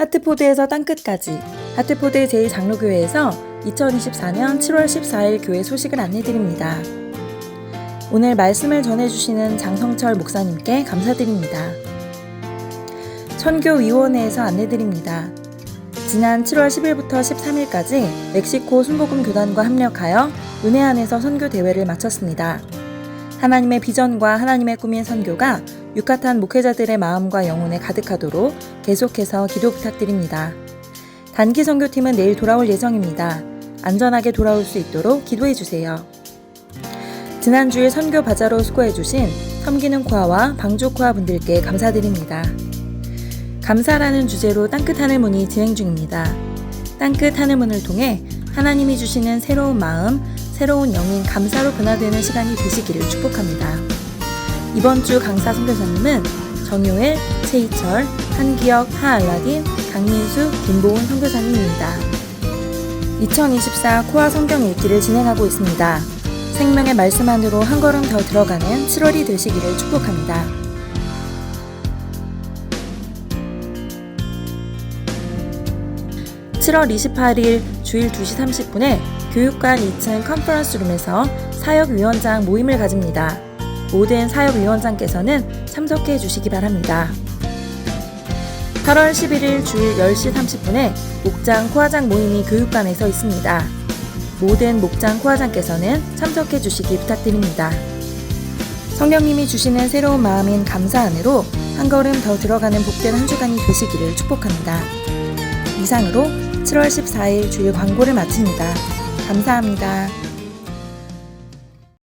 하트포드에서 땅끝까지 하트포드 제2장로교회에서 2024년 7월 14일 교회 소식을 안내드립니다. 오늘 말씀을 전해주시는 장성철 목사님께 감사드립니다. 선교위원회에서 안내드립니다. 지난 7월 10일부터 13일까지 멕시코 순복음 교단과 협력하여 은혜 안에서 선교 대회를 마쳤습니다. 하나님의 비전과 하나님의 꿈인 선교가 유카탄 목회자들의 마음과 영혼에 가득하도록 계속해서 기도 부탁드립니다. 단기 선교팀은 내일 돌아올 예정입니다. 안전하게 돌아올 수 있도록 기도해 주세요. 지난주일 선교 바자로 수고해 주신 섬기는 코아와 방주 코아 분들께 감사드립니다. 감사라는 주제로 땅끝 하늘문이 진행 중입니다. 땅끝 하늘문을 통해 하나님이 주시는 새로운 마음, 새로운 영인 감사로 변화되는 시간이 되시기를 축복합니다. 이번 주 강사 선교사님은 정효일, 최희철, 한기혁, 하알라딘, 강민수, 김보은 선교사님입니다. 2024 코아 성경 읽기를 진행하고 있습니다. 생명의 말씀 안으로 한 걸음 더 들어가는 7월이 되시기를 축복합니다. (7월 28일) 주일 (2시 30분에) 교육관 2층 컨퍼런스룸에서 사역위원장 모임을 가집니다. 모든 사역위원장께서는 참석해 주시기 바랍니다. 8월 11일 주일 10시 30분에 목장 코아장 모임이 교육관에서 있습니다. 모든 목장 코아장께서는 참석해 주시기 부탁드립니다. 성령님이 주시는 새로운 마음인 감사 안으로 한 걸음 더 들어가는 복된 한 주간이 되시기를 축복합니다. 이상으로 7월 14일 주일 광고를 마칩니다. 감사합니다.